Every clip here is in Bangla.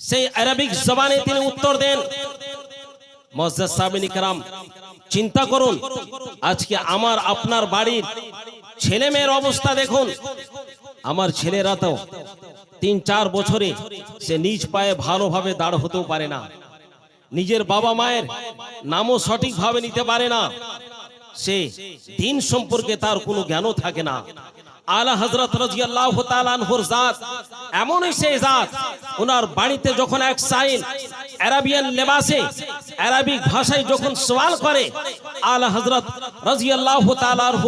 সেই আরবিক জবানে তিনি উত্তর দেন মসজিদ সাবিন ইকরাম চিন্তা করুন, আজকে আমার আপনার বাড়ির ছেলে মেয়ের অবস্থা দেখুন। আমার ছেলেরা তো তিন চার বছরে সে নিজ পায়ে ভালোভাবে দাঁড় হতেও পারে না। নিজের বাবা মায়ের নামও সঠিকভাবে নিতে পারে না। সে দিন সম্পর্কে তার কোনো জ্ঞানও থাকে না। আলা হজরত রাজিয়াল্লাহ তালানহর জাত এমনই সেই জাত ওনার বাড়িতে যখন এক সাইন আরাবিয়ান লেবাসে অ্যারাবিক ভাষায় যখন সওয়াল করে, আলা হজরত রাজিয়াল্লাহ তালানহ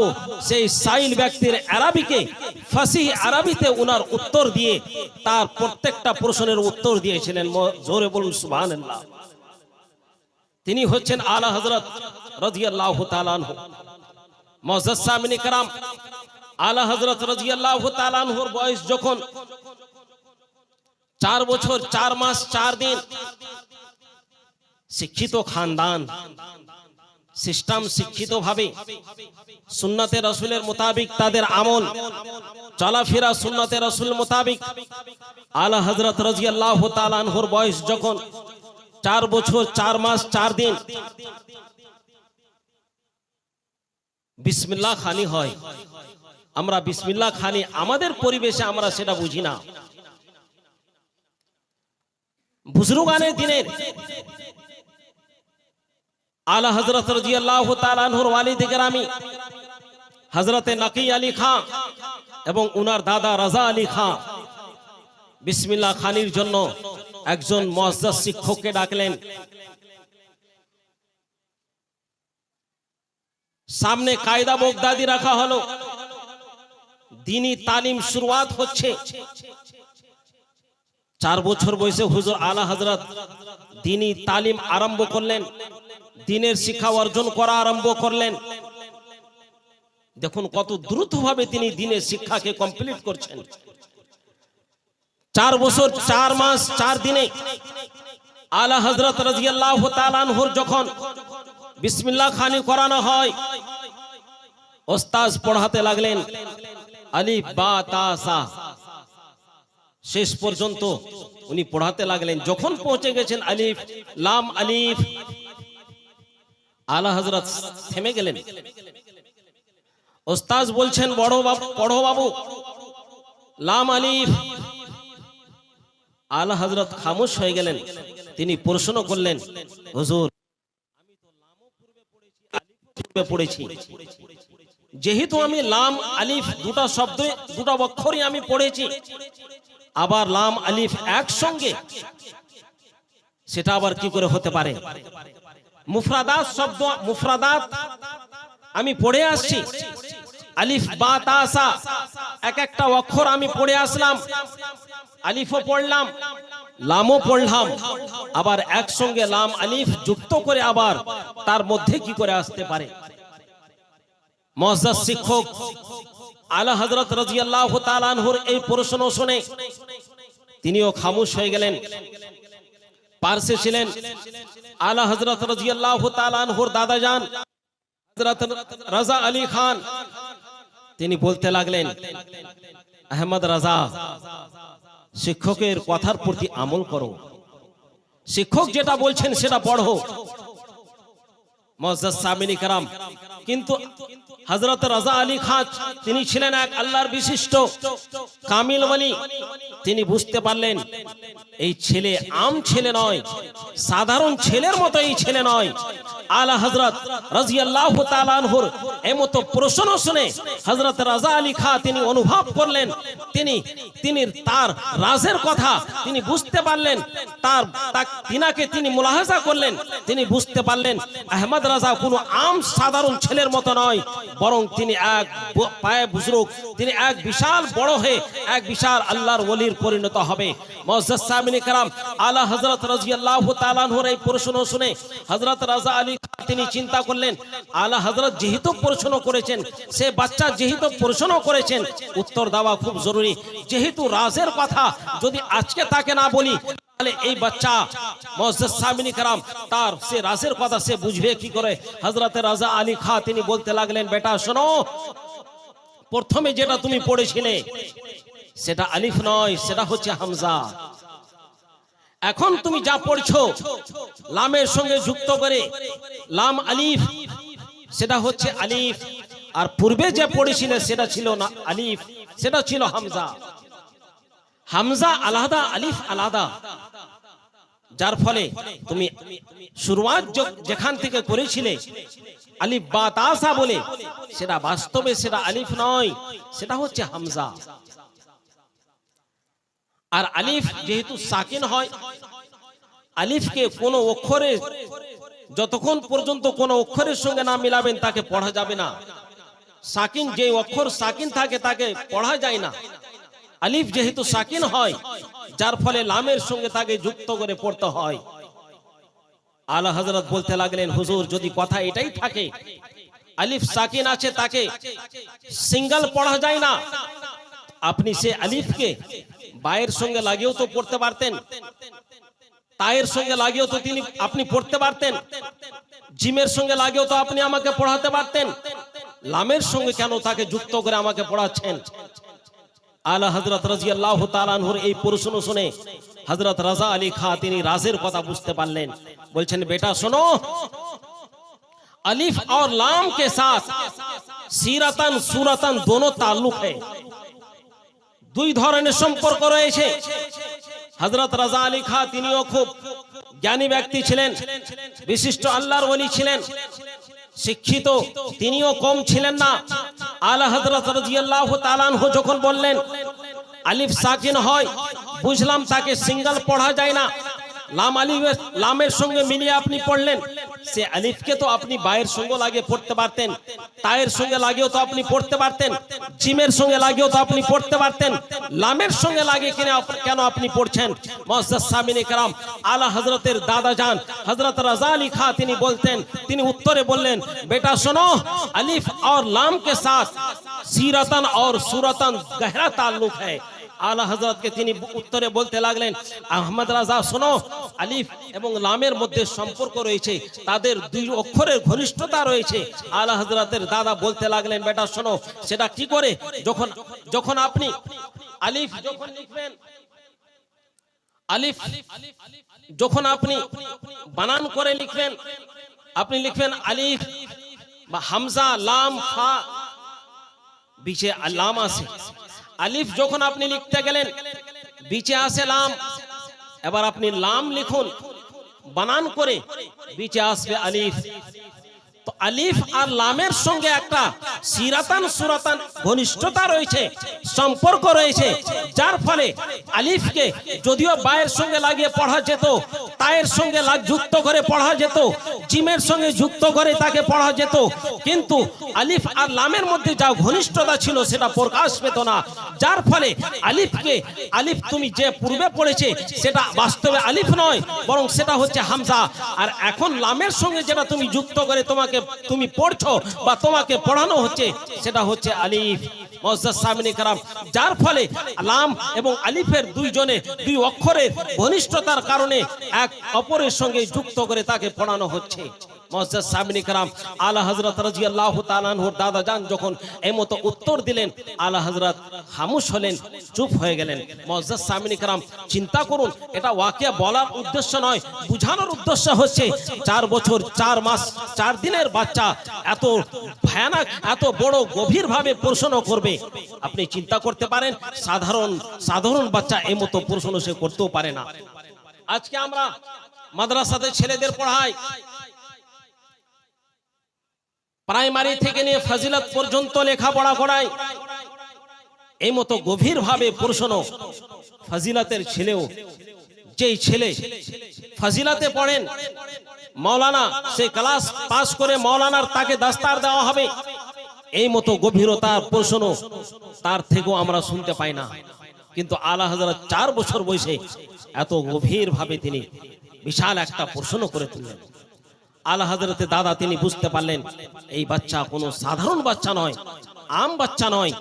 সেই সাইন ব্যক্তির অ্যারাবিকে ফাঁসি আরবিতে ওনার উত্তর দিয়ে তার প্রত্যেকটা প্রশ্নের উত্তর দিয়েছিলেন জোরে বলুন, সুবহানাল্লাহ। তিনি হচ্ছেন আলা হজরত রাজিয়াল্লাহ তালানহ মজসামিনী কারাম আলা হজরত আনহুর বয়স যখন চার বছর, চার মাস, চার দিন, শিক্ষিত খানদান, সিস্টেম শিক্ষিত ভাবে সুন্নতে রসুলের মোতাবিক তাদের আমল, চলাফেরা সুন্নতে রসুল মোতাবিক আলা হজরত রাজিয়াল্লাহু তাআলা আনহুর বয়স যখন চার বছর, চার মাস, চার দিন, বিসমিল্লাহ খানি হয়। আমরা বিসমিল্লাহ খানি আমাদের পরিবেশে আমরা সেটা বুঝি না। বুজরুগানের দিনের আলা হজরত রাজিয়াল্লাহু তাআলা আনহুর ওয়ালিদ গ্রামি হজরতে নকি আলী খান এবং উনার দাদা রাজা আলী খান বিসমিল্লাহ খানির জন্য একজন মহাজ্জাজ শিক্ষককে ডাকলেন। সামনে কায়দা বগদাদি রাখা হলো। দিনী তালিম শুরুয়াত হচ্ছে। চার বছর বয়সে হুজুর আলা হজরত দিনী তালিম আরম্ভ করলেন। দিনের শিক্ষা অর্জন করা আরম্ভ করলেন। দেখুন কত দ্রুতভাবে তিনি দিনের শিক্ষাকে কমপ্লিট করছেন। চার বছর, চার মাস, চার দিনে আলা হজরত রাজিয়াল্লাহ তালানহুর যখন বিসমিল্লাহ খানি করানো হয় ওস্তাজ পড়াতে লাগলেন। আলিফ, বা, তা, সা। শেষ পর্যন্ত উনি পড়াতে লাগলেন। যখন পৌঁছে গেছেন আলিফ, লাম আলিফ, আলা হজরত থেমে গেলেন। ওস্তাজ বলছেন, বড় বাবু, পড়ো বাবু। লাম আলিফ, আলা হজরত খামোশ হয়ে গেলেন। তিনি প্রশ্ন করলেন, হুজুর পূর্বে পড়েছি। যেহেতু আমি লাম, আলিফ দুটা শব্দ, দুটা অক্ষরই আমি পড়েছি, আবার লাম, আলিফ একসঙ্গে, সেটা আবার কি করে হতে পারে? মুফরাদাত শব্দ, মুফরাদাত, আমি পড়ে আসছি। আলিফ বা তাসা এক একটা অক্ষর আমি পড়ে আসলাম। আলিফও পড়লাম, লামও পড়লাম, আবার একসঙ্গে লাম, আলিফ যুক্ত করে আবার তার মধ্যে কি করে আসতে পারে? মহাজ শিক্ষক আলা হজরত রাজিয়াল্লাহ তালানহুর এই প্রশ্ন শুনে তিনিও খামুশ হয়ে গেলেন। পার্শ্বে ছিলেন আলা হজরত রাজিয়াল্লাহ তালানহুর দাদা যান রাজা আলী খান। তিনি বলতে লাগলেন, আহমদ রাজা, শিক্ষকের কথার প্রতি আমল করো। শিক্ষক যেটা বলছেন সেটা পড়ো। মজাজ সামিনী কারাম কিন্তু হজরত রাজা আলী খাঁচ তিনি ছিলেন এক আল্লাহর বিশিষ্ট কামিল মানি তিনি বুঝতে পারলেন, এই ছেলে আম ছেলে নয়, সাধারণ ছেলের মতো এই ছেলে নয়। আলা হজরত রাজি আল্লাহ আনহুর এমত প্রশ্ন শুনে হজরত রাজা আলী খা তিনি অনুভব করলেন। তিনি তিনি তার রাজের কথা তিনি বুঝতে পারলেন। তার তিনাকে তিনি মুলাহাজা করলেন। তিনি বুঝতে পারলেন, আহমদ রাজা কোনো আম সাধারণ ছেলের মতো নয়, বরং তিনি এক পায়ে বুজরুক, তিনি এক বিশাল বড় হয়ে এক বিশাল আল্লাহর ওলির পরিণত হবে। মজ্জাদ সামিনী আলা হজরত রাজি আল্লাহ আনহুর এই প্রশ্ন শুনে হজরত রাজা আলী তিনি চিন্তা করলেন আলা হজরত যেহেতু প্রশ্ন করেছেন, সে বাচ্চা যেহেতু প্রশ্ন করেছেন, উত্তর দেওয়া খুব জরুরি। যেহেতু রাজের কথা যদি আজকে তাকে না বলি এই বাচ্চা মসজিদ সামিনী কারাম, তার সে রাজের কথা সে বুঝবে কি করে? হজরতের রাজা আলী খা তিনি বলতে লাগলেন, বেটা, শোনো, প্রথমে যেটা তুমি পড়েছিলে, সেটা আলিফ নয়, সেটা হচ্ছে হামজা। এখন তুমি যা পড়ছো, লামের সঙ্গে যুক্ত করে, লাম আলিফ, সেটা হচ্ছে আলিফ। আর পূর্বে যে পড়েছিলে, সেটা ছিল না আলিফ, সেটা ছিল হামজা। হামজা আলাদা, আলিফ আলাদা। যার ফলে তুমি শুরুয়াত যেখান থেকে করেছিলে, আলিফ বা তাসা বলে, সেটা বাস্তবে সেটা আলিফ নয়, সেটা হচ্ছে হামজা। আর আলিফ যেহেতু সাকিন হয়, আলিফকে কোন অক্ষরে, যতক্ষণ পর্যন্ত কোন অক্ষরের সঙ্গে না মিলাবেন তাকে পড়া যাবে না। সাকিন যে অক্ষর সাকিন থাকে তাকে পড়া যায় না। আলিফ যেহেতু সাকিন হয়, যার ফলে লামের সঙ্গে তাকে যুক্ত করে পড়তে হয়। আলা হজরত বলতে লাগলেন, হুজুর, যদি কথা এটাই থাকে, আলিফ সাকিন আছে তাকে সিঙ্গেল পড়া যায় না। আপনি সে আলিফকে বায়ের সঙ্গে লাগিয়েও তো পড়তে পারতেন তায়ের সঙ্গে লাগিয়েও তো তিনি আপনি পড়তে পারতেন জিমের সঙ্গে লাগিয়েও তো আপনি আমাকে পড়াতে পারতেন লামের সঙ্গে কেন তাকে যুক্ত করে আমাকে পড়াচ্ছেন আলা হজরত রাজি আল্লাহ তালানহুর এই প্রশ্ন শুনে হজরত রাজা আলী খা তিনি রাজের কথা বুঝতে পারলেন বলছেন বেটা শোনো अलिफ और लाम के साथ সিরাতান সুরাতান দোনো তাল্লুক है দুই ধরনের সম্পর্ক রয়েছে। হজরত রাজা আলী খা, তিনিও খুব জ্ঞানী ব্যক্তি ছিলেন, বিশিষ্ট আল্লাহর ওলি ছিলেন, শিক্ষিত, তিনিও কম ছিলেন না। আলা হজরত রাজিয়াল্লাহু তাআলাহু যখন বললেন, আলিফ সাকিন হয়, বুঝলাম তাকে সিঙ্গেল পড়া যায় না। লাম আলিফের, লামের সঙ্গে মিলিয়ে আপনি পড়লেন। সে আলিফকে তো আপনি বায়ের সঙ্গে লাগে পড়তে পারতেন তায়ের সঙ্গে লাগেও তো আপনি পড়তে পারতেন চিমের সঙ্গে লাগেও তো আপনি পড়তে পারতেন। লামের সঙ্গে লাগে কিনে কেন আপনি পড়ছেন? মজ্জাদ সামিন ইকরাম আলা হজরতের দাদা যান। হজরত রাজা আলী খা তিনি বলতেন তিনি উত্তরে বললেন বেটা শোনো আলিফ আর লাম কে সাথ সিরতন আর সুরতন গহরা তাল্লুক হ্যাঁ আলা হজরতকে তিনি উত্তরে বলতে লাগলেন, আহমদ রাজা, শোনো, আলিফ এবং লামের মধ্যে সম্পর্ক রয়েছে, তাদের দুই অক্ষরের ঘনিষ্ঠতা রয়েছে। আলা হজরতের দাদা বলতে লাগলেন, বেটা, শোনো, সেটা কি করে? যখন যখন আপনি, আলিফ, যখন লিখবেন, আলিফ, যখন আপনি বানান করে লিখবেন, আপনি লিখবেন আলিফ, বা হামজা, লাম, ফা বিচে লাম আছে। আলিফ, যখন আপনি লিখতে গেলেন, বিচে আসে লাম, এবার আপনি লাম লিখুন, বানান করে বিচে আসবে আলিফ। আলিফ আর লামের সঙ্গে একটা সিরাতান সুরাতান ঘনিষ্ঠতা রয়েছে, সম্পর্ক রয়েছে, যার ফলে আলিফকে যদিও বায়ের সঙ্গে লাগিয়ে পড়া যেত, তায়ের সঙ্গে যুক্ত করে পড়া যেত, জিমের সঙ্গে যুক্ত করে তাকে পড়া যেত, কিন্তু আলিফ আর লামের মধ্যে যা ঘনিষ্ঠতা ছিল সেটা প্রকাশ পেত না, যার ফলে আলিফকে, আলিফ তুমি যে পূর্বে পড়েছে সেটা বাস্তবে আলিফ নয়, বরং সেটা হচ্ছে হামজা, আর এখন লামের সঙ্গে যেটা তুমি যুক্ত করে তোমাকে তুমি পড়ছো বা তোমাকে পড়ানো হচ্ছে, সেটা হচ্ছে আলিফ। যার ফলে লাম এবং আলিফের দুইজনে দুই অক্ষরের ঘনিষ্ঠতার কারণে এক অপরের সঙ্গে যুক্ত করে তাকে পড়ানো হচ্ছে। মজ্জাদ সামিনী কারাম, আলা হজরত রাজি আল্লাহ তালানহুর দাদা যান যখন এই মতো উত্তর দিলেন, আলা হজরত খামুশ হলেন, চুপ হয়ে গেলেন। মজ্জাদ সামিনী কারাম, চিন্তা করুন, এটা ওয়াকিয়া বলার উদ্দেশ্য নয়, বুঝানোর উদ্দেশ্য হচ্ছে চার বছর, চার মাস, চার দিনের বাচ্চা এত ভয়ানক, এত বড় গভীর ভাবে প্রশ্ন করবে। আপনি চিন্তা করতে পারেন, সাধারণ সাধারণ বাচ্চা এই মতো প্রশ্ন সে করতেও পারে না। আজকে আমরা মাদ্রাসাতে ছেলেদের পড়াই প্রাইমারি থেকে নিয়ে ফাজিলত পর্যন্ত লেখাপড়া করায়। এই মতো গভীর ভাবে প্রশ্ন ফাজিলাতের ছেলেও, যেই ছেলে ফাজিলাতে পড়েন, মাওলানা সে ক্লাস পাস করে মাওলানার তাকে দাস্তার দেওয়া হবে। এই মতো গভীরতার প্রশ্ন তার থেকেও আমরা শুনতে পাই না। কিন্তু আলা হাজার চার বছর বয়সে এত গভীর ভাবে তিনি বিশাল একটা প্রশ্ন করে তুললেন। আলা হাজরতে দাদা তিনি বুঝতে পারলেন, এই বাচ্চা কোনো সাধারণ বাচ্চা নয়, আম বাচ্চা নয়,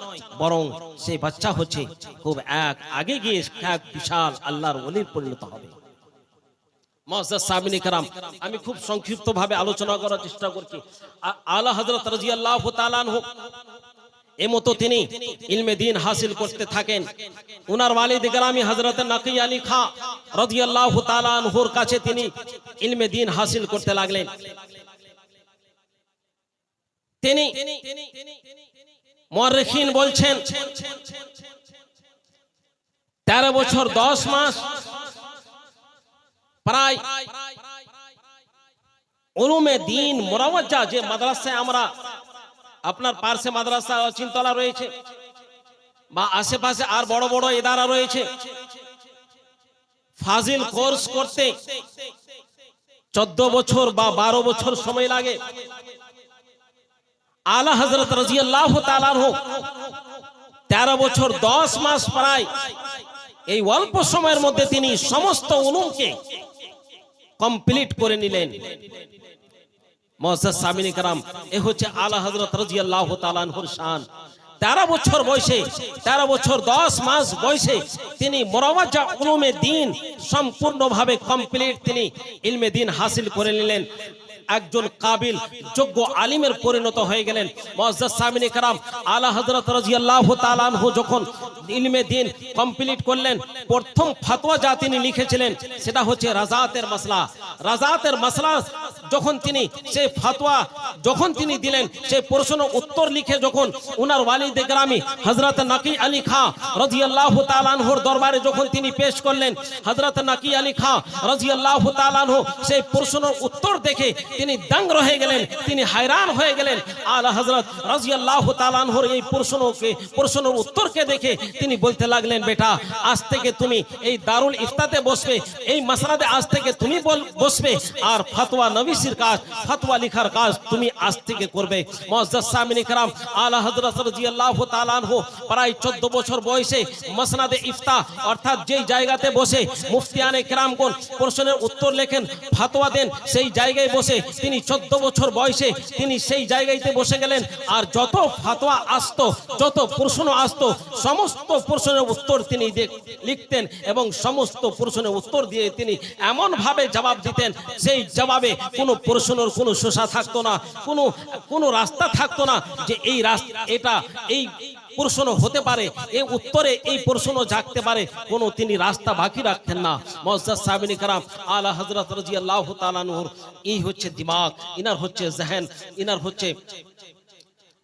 বরং সেই বাচ্চা হচ্ছে খুব এক আগে গিয়ে এক বিশাল আল্লাহর ওলির পরিণত হবে। আমি খুব সংক্ষিপ্ত ভাবে আলোচনা করার চেষ্টা করছি। আলা হজরত রাজি আল্লাহ এমতো তিনি ইলমে দিন হাসিল করতে থাকেন। উনার ওয়ালিদ গ্রামী হযরত নকি আলী খা রাদিয়াল্লাহু তাআলা কাছে তিনি ইলমে দিন হাসিল করতে লাগলেন। তিনি মুয়াররিখিন বলছেন, তেরো বছর দশ মাস প্রায় উলুমে দিন মোরাওয়াজা যে মাদ্রাসায় আমরা, আপনার পার্শ্বে মাদ্রাসা, চিন্তলা রয়েছে বা আশেপাশে আর বড় বড় ইদারা রয়েছে ফাজিল কোর্স করতে চোদ্দ বছর বা বারো বছর সময় লাগে। আলা হজরত তালার হোক তেরো বছর দশ মাস প্রায় এই অল্প সময়ের মধ্যে তিনি সমস্ত উলুমকে কমপ্লিট করে নিলেন। মহাজাজ সামিনী কারাম, এ হচ্ছে আলা হজরত রাজিয়াল্লাহ তালানহুর শান। তেরো বছর বয়সে, তেরো বছর দশ মাস বয়সে তিনি মরমাজা উলুমে দিন সম্পূর্ণভাবে কমপ্লিট তিনি ইলমে দিন হাসিল করে নিলেন। একজন কাবিল, যোগ্য আলিমের পরিণত হয়ে গেলেন। মজদাস সামিনী কারাম আলা হজরত রাজিয়াল্লাহ তালানহু যখন ইলমে দিন কমপ্লিট করলেন। প্রথম ফাতোয়া যা তিনি লিখেছিলেন, সেটা হচ্ছে রাজাতের মাসলা রাজাতের মাসলা যখন তিনি সেই ফাতোয়া যখন তিনি দিলেন, সেই প্রশ্ন উত্তর লিখে যখন উনার ওয়ালিদ গ্রামী হজরত নাকি আলী খা রাজিয়াল্লাহু তাআলার দরবারে যখন তিনি পেশ করলেন হজরত নাকি আলী খা রাজিয়াল্লাহু তাআলাহু সেই প্রশ্নের উত্তর দেখে তিনি দঙ্গ রয়ে গেলেন, তিনি হায়রান হয়ে গেলেন। আলা হজরত রাজিয়াল্লাহু তাআলার এই প্রশ্নকে, প্রশ্নের উত্তরকে দেখে তিনি বলতে লাগলেন, বেটা, আজ থেকে তুমি এই দারুল ইফতাতে বসবে, এই মাসলাতে আজ থেকে তুমি বসবে আর ফতোয়া নবিসির কাজ, ফতোয়া লিখার কাজ তুমি আজ থেকে করবে। আলা আনহু, প্রায় 14 বছর বয়সে মাসনাদে ইফতা অর্থাৎ যেই জায়গাতে বসে মুফতিয়ানে প্রশ্নের উত্তর লেখেন, ফতোয়া দেন, সেই জায়গায় বসে তিনি 14 বছর বয়সে তিনি সেই জায়গাতে বসে গেলেন। আর যত ফতোয়া আসতো, যত প্রশ্ন আসতো, সমস্ত প্রশ্নের উত্তর তিনি লিখতেন এবং সমস্ত প্রশ্নের উত্তর দিয়ে তিনি এমন ভাবে জবাব দিতেন, সেই জবাবে কোনো প্রশ্নের কোনো শোষা থাকতো না, কোনো কোনো রাস্তা থাকতো না যে এই রাস্তা, এটা, এই প্রশ্ন হতে পারে এই উত্তরে এই প্রশ্ন জাগতে পারে, কোনো তিনি রাস্তা বাকি রাখতেন না। মজাদ সাবিনী কারাম, আলা হজরত রাজি আল্লাহ তালানুর এই হচ্ছে দিমাগ, ইনার হচ্ছে জেহেন, ইনার হচ্ছে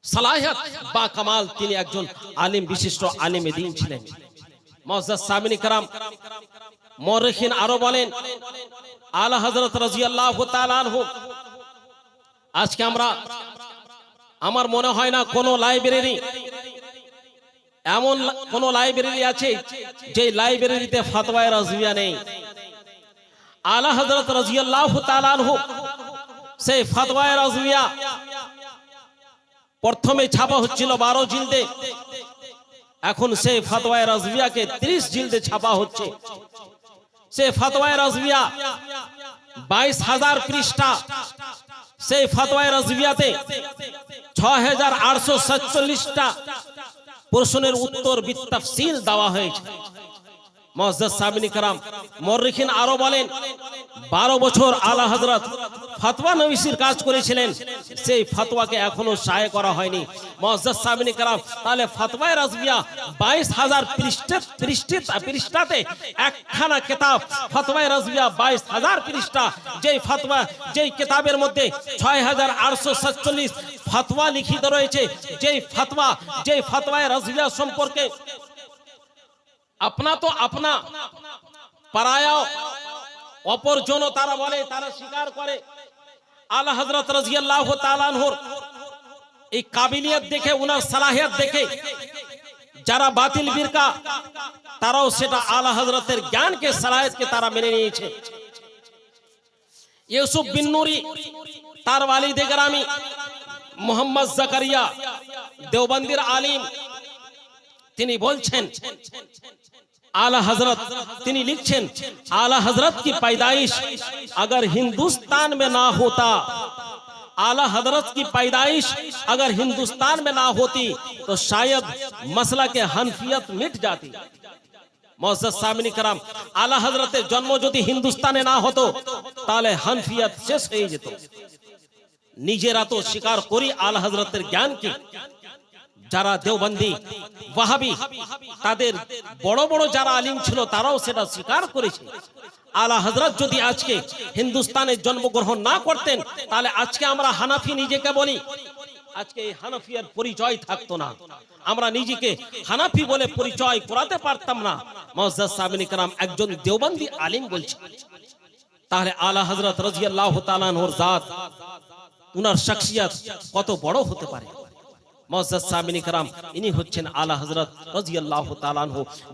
সালাহিয়াত বা কামাল, তিনি একজন আলিম, বিশিষ্ট আলিম দিন ছিলেন। মজাদ সাবিনী কারাম মরখিন আরও বলেন, আলা হজরত রাজিয়াল্লাহ তাআলাহু আজকে আমরা, আমার মনে হয় না কোন লাইব্রেরি, এমন কোন লাইব্রেরি আছে যে লাইব্রেরিতে ফতোয়া রাজবিয়া নেই। আলা হজরত রাজিয়াল্লাহ তাআলাহু সেই ফতোয়া রাজবিয়া প্রথমে ছাপা হচ্ছিল বারো জিলদে। এখন সেই ফতোয়া রাজবিয়াকে ত্রিশ জিলদে ছাপা হচ্ছে। সে ফতোয়ায় রাজবিয়া বাইশ হাজার পৃষ্ঠা। সেই ফতোয়ায় রাজবিয়াতে ছ হাজার আটশো সাতচল্লিশটা প্রশ্নের উত্তর বিত্তাফসিল দেওয়া হয়েছে। মসজিদ সাবিনী কারাম, মর্রিখিন আরও বলেন, বারো বছর আলা হজরত ফতোয়া নবিসির কাজ করেছিলেন, সেই ফতোয়াকে এখনও সায় করা হয়নি। মসজিদ সাবিনী কারাম, তাহলে ফতোয়ায় রাজবিয়া বাইশ হাজার পৃষ্ঠে পৃষ্ঠে, পৃষ্ঠাতে একখানা কেতাব ফতোয়ায় রাজবিয়া বাইশ হাজার পৃষ্ঠা, যেই ফতোয়া যেই কেতাবের মধ্যে ছয় হাজার আটশো সাতচল্লিশ ফতোয়া লিখিত রয়েছে, যেই ফতোয়া যেই ফতোয়ায় রাজবিয়া সম্পর্কে আপনা তো আপনা পারায়া অপরজন তারা বলে তারা স্বীকার করে আল্লাহ হজরত রাজিয়াল্লাহ তালানহর এই কাবিলিয়ত দেখে উনার সালাহিয়ত দেখে যারা বাতিল বিরকা তারাও সেটা আলা হজরতের জ্ঞানকে সালাহিয়তকে তারা মেনে নিয়েছে ইউসুফ বিন নুরি তার ওয়ালিদে গ্রামী মোহাম্মদ জাকারিয়া দেওবন্দির আলিম তিনি বলছেন आला हजरत তিনি লিখছেন आला हजरत की पैदाइश अगर हिंदुस्तान में ना होता आला हजरत की पैदाइश अगर हिंदुस्तान में ना होती तो शायद मसला के हनफियत मिट जाती মসজিদ সামিনী কারাম আলা হজরতের জন্ম যদি হিন্দুস্তানে না হতো তাহলে হানফিয়াত শেষ হয়ে যেত নিজেরা তো স্বীকার করি আলা হজরতের জ্ঞানকে যারা দেওবন্দি, ওয়াহাবি, তাদের বড় বড় যারা আলিম ছিল, তারাও সেটা স্বীকার করেছে। আলা হজরত যদি আজকে হিন্দুস্তানে জন্মগ্রহণ না করতেন, তাহলে আজকে আমরা হানাফি নিজেকে বলি। আজকে এই হানাফিয়ার পরিচয় থাকতো না। আমরা নিজেকে হানাফি বলে পরিচয় করাতে পারতাম না। মজাজ সাবিন কালাম একজন দেওবন্দি আলিম বলছে তাহলে আলা হজরত রাজিয়াল্লাহ তালানহর জাত, উনার শখসিয়াত কত বড় হতে পারে? কারাম ইনি হচ্ছেন আলা হজরত রাজিয়াল্লাহ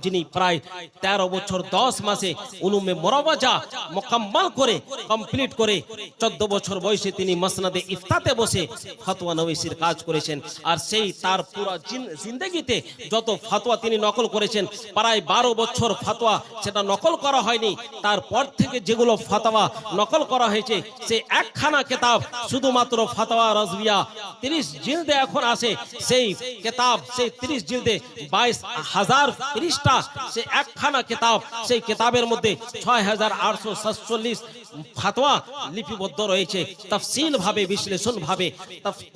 যিনি প্রায় তেরো বছর দশ মাসে উলুমে মোরাবাজা মোকাম্মল করে কমপ্লিট করে চোদ্দ বছর বয়সে তিনি মসনাদে ইফতাতে বসে ফতোয়া নবীসির কাজ করেছেন। আর সেই তার পুরো জিন- জিন্দেগিতে যত ফতোয়া তিনি নকল করেছেন, প্রায় বারো বছর ফতোয়া সেটা নকল করা হয়নি। তারপর থেকে যেগুলো ফতোয়া নকল করা হয়েছে, সে একখানা কেতাব শুধুমাত্র ফতোয়া রজবিয়া, তিরিশ জিলদে এখন আসে সেই কেতাব সেই তিরিশ জিলদে বাইশ হাজার তিরিশটা সে একখানা কেতাব সেই কেতাবের মধ্যে ছয় হাজার আটশো সাতচল্লিশ ফাতোয়া লিপিবদ্ধ রয়েছে তফসিল ভাবে বিশ্লেষণ ভাবে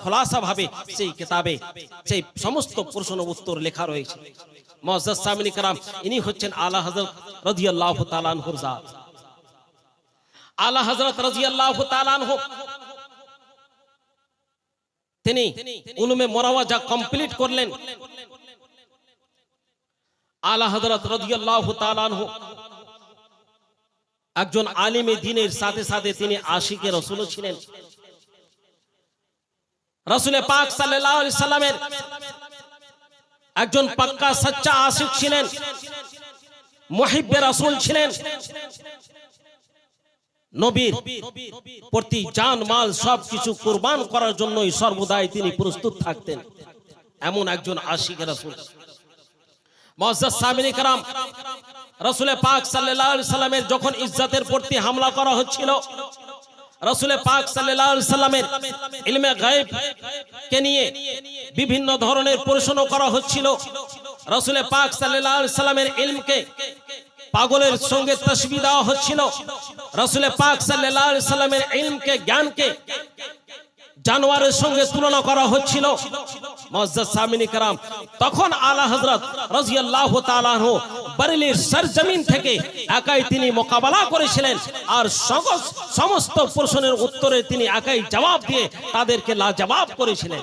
খোলাসা ভাবে সেই কেতাবে সেই সমস্ত প্রশ্ন উত্তর লেখা রয়েছে মজাজ ইনি হচ্ছেন আলা হজরত রাদিয়াল্লাহু তাআলা আনহুর জাত আলা হজরত আনহু তিনি উলুমে মোরাওয়াজা কমপ্লিট করলেন। আলা হযরত রাদিয়াল্লাহু তাআলা আনহু, একজন আলিমে দ্বীনের সাথে সাথে তিনি আশিকে রাসূল ছিলেন। রাসূলে পাক সাল্লাল্লাহু সাল্লামের একজন পাক্কা, সচ্চা আশিক ছিলেন। মুহিব্বে রাসূল ছিলেন। নবীর প্রতি জান মাল সব কোরবান করার জন্যই সর্বদাই তিনি প্রস্তুত থাকতেন। এমন একজন আশিক রাসুল। কারাম পাক সাল্লামের যখন ইজ্জাতের প্রতি হামলা করা হচ্ছিল, রাসুলে পাক সাল্লাহ সাল্লামের ইলমে গায়েব কে নিয়ে বিভিন্ন ধরনের প্রশ্ন করা হচ্ছিল, রাসুলে পাক সাল্লাহ সাল্লামের ইলমকে পাগলের সঙ্গে তসবি দেওয়া হচ্ছিল। রসুল পাক সাল্লামের ইলমকে, জ্ঞানকে জানোয়ারের সঙ্গে তুলনা করা হচ্ছিল। তখন আলা হজরত সরজমিন থেকে একাই তিনি মোকাবেলা করেছিলেন আর সমস্ত প্রশ্নের উত্তরে তিনি একাই জবাব দিয়ে তাদেরকে লাজবাব করেছিলেন।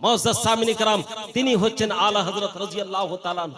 মসজিদ সামিনী কারাম, তিনি হচ্ছেন আলা হজরত রাজিয়াল্লাহ তালাহ